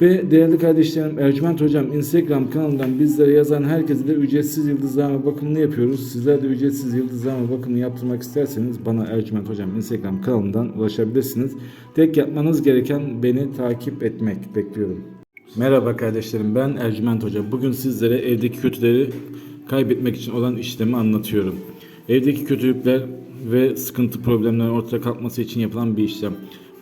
Ve değerli kardeşlerim Ercüment Hocam Instagram kanalından bizlere yazan herkese de ücretsiz yıldızlama bakımını yapıyoruz. Sizler de ücretsiz yıldızlama bakımını yaptırmak isterseniz bana Ercüment Hocam Instagram kanalından ulaşabilirsiniz. Tek yapmanız gereken beni takip etmek bekliyorum. Merhaba kardeşlerim ben Ercüment Hoca. Bugün sizlere evdeki kötüleri kaybetmek için olan işlemi anlatıyorum. Evdeki kötülükler ve sıkıntı problemlerin ortaya kalkması için yapılan bir işlem.